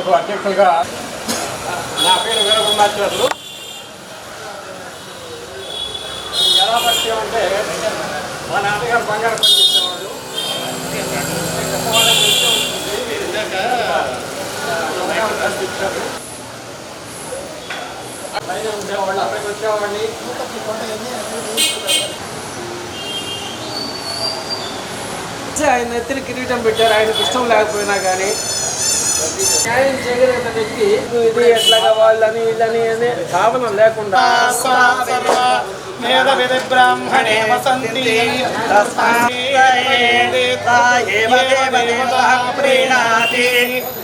సంఘం అధ్యక్షులుగా నా పేరు వీరబ్రహ్మాచార్యులు ఎలా పరిచయం అంటే మా నాన్నగారు బంగారు పనిచేసేవాడు పైన ఉండేవాళ్ళు అక్కడికి వచ్చేవాడిని ఆయన ఎత్తిన కిరీటం పెట్టారు. ఆయనకు ఇష్టం లేకపోయినా కానీ న్యాయం చేయగలిగిన వ్యక్తి ఇది ఎట్లాగా వాళ్ళని వీళ్ళని అనే భావన లేకుండా బ్రాహ్మణే వసంతి. ప్రీణాతి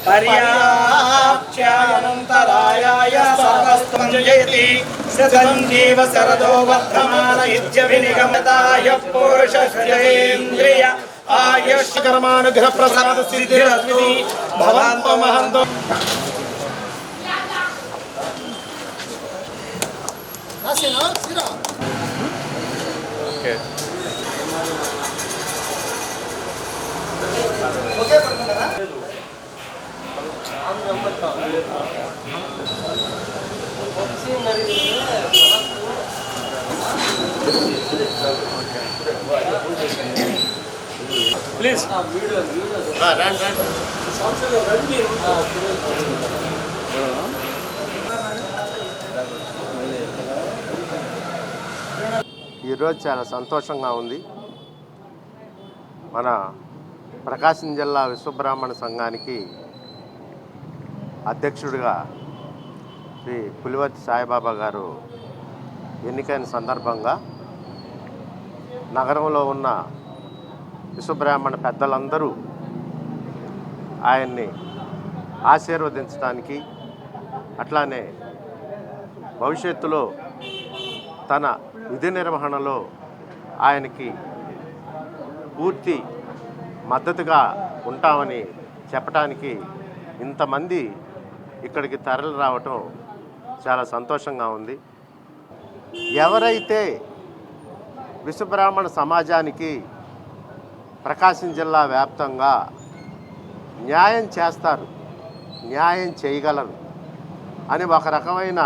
పర్యాప్త్యానంతరాయాయ శరదో వర్ధమాన ఇత్యభినిగమతాయ పురుషేంద్రియ ఆయుష్కరమానుగ్రహ ప్రసాద సిద్ధిరస్తు భవంతో మహంతో ప్లీజ్. ఈరోజు చాలా సంతోషంగా ఉంది. మన ప్రకాశం జిల్లా విశ్వబ్రాహ్మణ సంఘానికి అధ్యక్షుడిగా శ్రీ పులివర్తి సాయిబాబా గారు ఎన్నికైన సందర్భంగా నగరంలో ఉన్న విశ్వబ్రాహ్మణ పెద్దలందరూ ఆయన్ని ఆశీర్వదించడానికి అట్లానే భవిష్యత్తులో తన విధి నిర్వహణలో ఆయనకి పూర్తి మద్దతుగా ఉంటామని చెప్పడానికి ఇంతమంది ఇక్కడికి తరలి రావటం చాలా సంతోషంగా ఉంది. ఎవరైతే విశ్వబ్రాహ్మణ సమాజానికి ప్రకాశం జిల్లా వ్యాప్తంగా న్యాయం చేస్తారు న్యాయం చేయగలరు అని ఒక రకమైన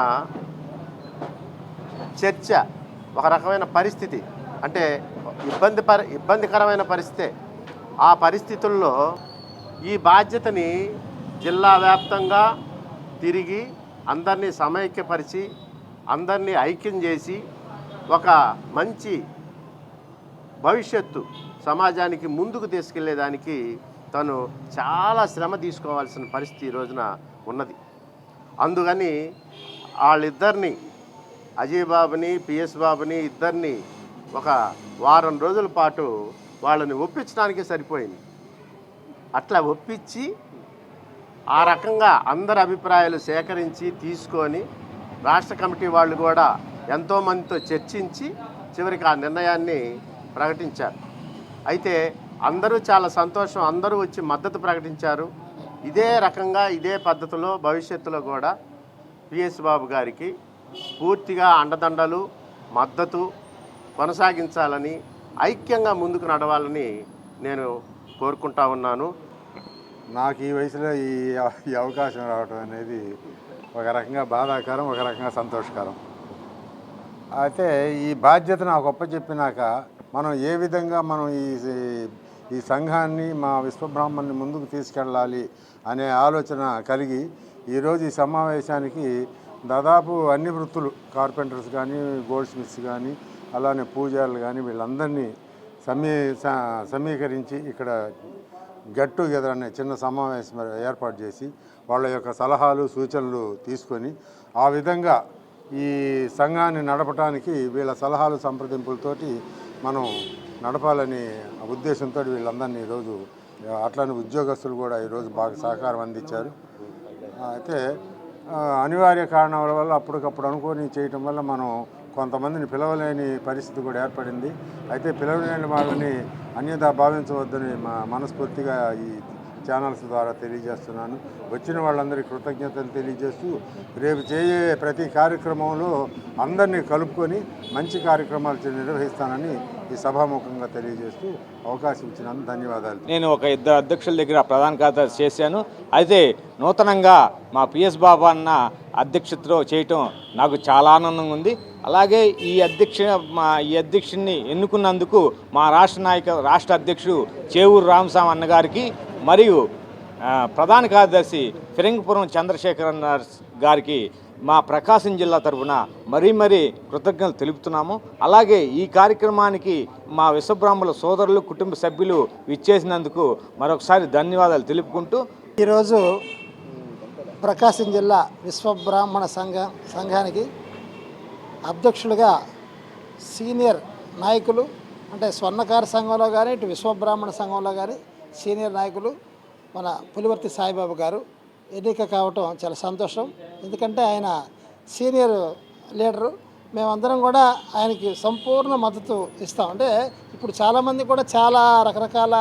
చర్చ ఒక రకమైన పరిస్థితి. అంటే ఇబ్బంది పరి ఇబ్బందికరమైన పరిస్థితే. ఆ పరిస్థితుల్లో ఈ బాధ్యతని జిల్లా వ్యాప్తంగా తిరిగి అందరినీ సమైక్యపరిచి అందరినీ ఐక్యం చేసి ఒక మంచి భవిష్యత్తు సమాజానికి ముందుకు తీసుకెళ్ళేదానికి తను చాలా శ్రమ తీసుకోవాల్సిన పరిస్థితి ఈ రోజున ఉన్నది. అందుకని వాళ్ళిద్దరిని అజయ్ బాబుని పిఎస్ బాబుని ఇద్దరిని ఒక వారం రోజుల పాటు వాళ్ళని ఒప్పించడానికే సరిపోయింది. అట్లా ఒప్పించి ఆ రకంగా అందరి అభిప్రాయాలు సేకరించి తీసుకొని రాష్ట్ర కమిటీ వాళ్ళు కూడా ఎంతోమందితో చర్చించి చివరికి ఆ నిర్ణయాన్ని ప్రకటించారు. అయితే అందరూ చాలా సంతోషం అందరూ వచ్చి మద్దతు ప్రకటించారు. ఇదే రకంగా ఇదే పద్ధతిలో భవిష్యత్తులో కూడా పిఎస్ బాబు గారికి పూర్తిగా అండదండలు మద్దతు కొనసాగించాలని ఐక్యంగా ముందుకు నడవాలని నేను కోరుకుంటా ఉన్నాను. నాకు ఈ వయసులో ఈ ఈ అవకాశం రావడం అనేది ఒక రకంగా బాధాకరం ఒక రకంగా సంతోషకరం. అయితే ఈ బాధ్యత నాకు గొప్ప చెప్పినాక మనం ఏ విధంగా మనం ఈ ఈ సంఘాన్ని మా విశ్వబ్రాహ్మణ్ని ముందుకు తీసుకెళ్ళాలి అనే ఆలోచన కలిగి ఈరోజు ఈ సమావేశానికి దాదాపు అన్ని వృత్తులు కార్పెంటర్స్ కానీ గోల్డ్ స్మిత్స్ కానీ అలానే పూజారులు కానీ వీళ్ళందరినీ సమీ స- సమీకరించి ఇక్కడ గెట్ టుగెదర్ అనే చిన్న సమావేశం ఏర్పాటు చేసి వాళ్ళ యొక్క సలహాలు సూచనలు తీసుకొని ఆ విధంగా ఈ సంఘాన్ని నడపడానికి వీళ్ళ సలహాలు సంప్రదింపులతోటి మనం నడపాలని ఉద్దేశంతో వీళ్ళందరినీ ఈరోజు అట్లనే ఉద్యోగస్తులు కూడా ఈరోజు బాగా సహకారం అందించారు. అయితే అనివార్య కారణాల వల్ల అప్పటికప్పుడు అనుకొని చేయటం వల్ల మనం కొంతమందిని పిలవలేని పరిస్థితి కూడా ఏర్పడింది. అయితే పిలవలేని వాళ్ళని అన్యదా భావించవద్దని మనస్ఫూర్తిగా ఈ ఛానల్స్ ద్వారా తెలియజేస్తున్నాను. వచ్చిన వాళ్ళందరికీ కృతజ్ఞతలు తెలియజేస్తూ రేపు చేయే ప్రతి కార్యక్రమంలో అందరినీ కలుపుకొని మంచి కార్యక్రమాలు నిర్వహిస్తానని ఈ సభాముఖంగా తెలియజేస్తూ అవకాశం ఇచ్చినందుకు ధన్యవాదాలు. నేను ఒక ఇద్దరు అధ్యక్షుల దగ్గర ప్రధాన కార్యదర్శి చేశాను. అయితే నూతనంగా మా పిఎస్ బాబా అన్న అధ్యక్షతలో చేయటం నాకు చాలా ఆనందంగా ఉంది. అలాగే ఈ అధ్యక్ష మా ఈ అధ్యక్షుడిని ఎన్నుకున్నందుకు మా రాష్ట్ర నాయక రాష్ట్ర అధ్యక్షుడు చేవూరు రామస్వామి అన్నగారికి మరియు ప్రధాన కార్యదర్శి ఫిరంగిపురం చంద్రశేఖర్ గారికి మా ప్రకాశం జిల్లా తరఫున మరీ మరీ కృతజ్ఞతలు తెలుపుతున్నాము. అలాగే ఈ కార్యక్రమానికి మా విశ్వబ్రాహ్మణుల సోదరులు కుటుంబ సభ్యులు విచ్చేసినందుకు మరొకసారి ధన్యవాదాలు తెలుపుకుంటూ ఈరోజు ప్రకాశం జిల్లా విశ్వబ్రాహ్మణ సంఘ సంఘానికి అధ్యక్షులుగా సీనియర్ నాయకులు అంటే స్వర్ణకార సంఘంలో కానీ ఇటు విశ్వబ్రాహ్మణ సంఘంలో కానీ సీనియర్ నాయకులు మన పులివర్తి సాయిబాబు గారు ఎన్నిక కావటం చాలా సంతోషం. ఎందుకంటే ఆయన సీనియర్ లీడరు. మేమందరం కూడా ఆయనకి సంపూర్ణ మద్దతు ఇస్తాం. అంటే ఇప్పుడు చాలామంది కూడా చాలా రకరకాల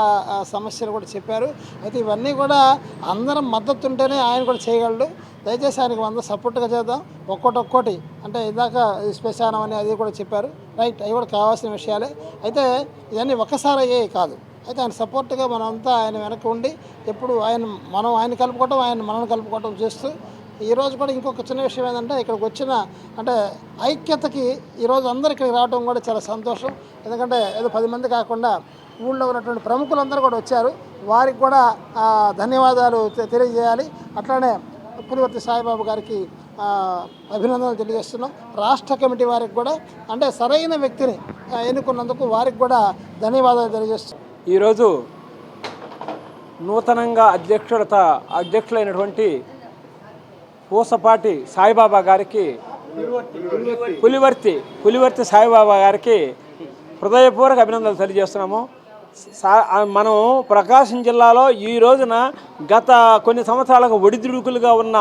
సమస్యలు కూడా చెప్పారు. అయితే ఇవన్నీ కూడా అందరం మద్దతు ఉంటేనే ఆయన కూడా చేయగలడు. దయచేసి ఆయనకి అందరూ సపోర్ట్గా చేద్దాం. ఒక్కోటి ఒక్కోటి అంటే ఇందాక ఈ శ్మశానం అని అది కూడా చెప్పారు. రైట్ అవి కూడా కావాల్సిన విషయాలే. అయితే ఇవన్నీ ఒక్కసారి అయ్యేవి కాదు. అయితే ఆయన సపోర్ట్గా మనంతా ఆయన వెనక ఉండి ఎప్పుడు ఆయన మనం ఆయన కలుపుకోవటం ఆయన మనల్ని కలుపుకోవటం చేస్తూ ఈరోజు కూడా ఇంకొక చిన్న విషయం ఏంటంటే ఇక్కడికి వచ్చిన అంటే ఐక్యతకి ఈరోజు అందరు ఇక్కడికి రావడం కూడా చాలా సంతోషం. ఎందుకంటే ఏదో పది మంది కాకుండా ఊళ్ళో ఉన్నటువంటి ప్రముఖులందరూ కూడా వచ్చారు. వారికి కూడా ధన్యవాదాలు తెలియజేయాలి. అట్లానే పులివర్తి సాయిబాబు గారికి అభినందనలు తెలియజేస్తున్నాం. రాష్ట్ర కమిటీ వారికి కూడా అంటే సరైన వ్యక్తిని ఎన్నుకున్నందుకు వారికి కూడా ధన్యవాదాలు తెలియజేస్తున్నాం. ఈరోజు నూతనంగా అధ్యక్షుడత అధ్యక్షులైనటువంటి పూసపాటి సాయిబాబా గారికి పులివర్తి పులివర్తి సాయిబాబా గారికి హృదయపూర్వక అభినందనలు తెలియజేస్తున్నాము. మనం ప్రకాశం జిల్లాలో ఈ రోజున గత కొన్ని సంవత్సరాలుగా ఒడిదుడుకులుగా ఉన్న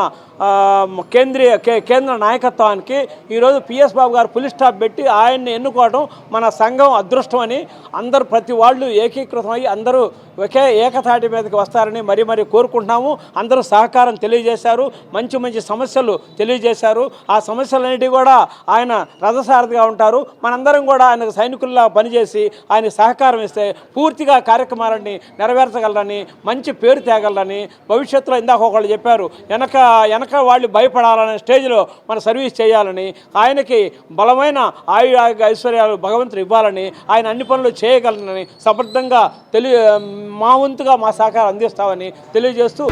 కేంద్రీయ కేంద్ర నాయకత్వానికి ఈరోజు పిఎస్ బాబు గారు పులి స్టాప్ పెట్టి ఆయన్ని ఎన్నుకోవడం మన సంఘం అదృష్టం అని అందరూ ప్రతి వాళ్ళు ఏకీకృతం అయ్యి అందరూ ఒకే ఏకతాటి మీదకి వస్తారని మరీ మరీ కోరుకుంటున్నాము. అందరూ సహకారం తెలియజేశారు. మంచి మంచి సమస్యలు తెలియజేశారు. ఆ సమస్యలన్నిటి కూడా ఆయన రథసారథిగా ఉంటారు. మనందరం కూడా ఆయనకు సైనికుల్లా పనిచేసి ఆయన సహకారం ఇస్తే పూర్తిగా కార్యక్రమాలన్నీ నెరవేర్చగలరని మంచి పేరు తేగలరని భవిష్యత్తులో ఇందాక ఒకళ్ళు చెప్పారు వెనక వెనక వాళ్ళు భయపడాలనే స్టేజ్లో మన సర్వీస్ చేయాలని ఆయనకి బలమైన ఆయు ఐశ్వర్యాలు భగవంతుడు ఇవ్వాలని ఆయన అన్ని పనులు చేయగలరని సమర్థంగా తెలియ మా వంతుగా మా సహకారం అందిస్తామని తెలియజేస్తూ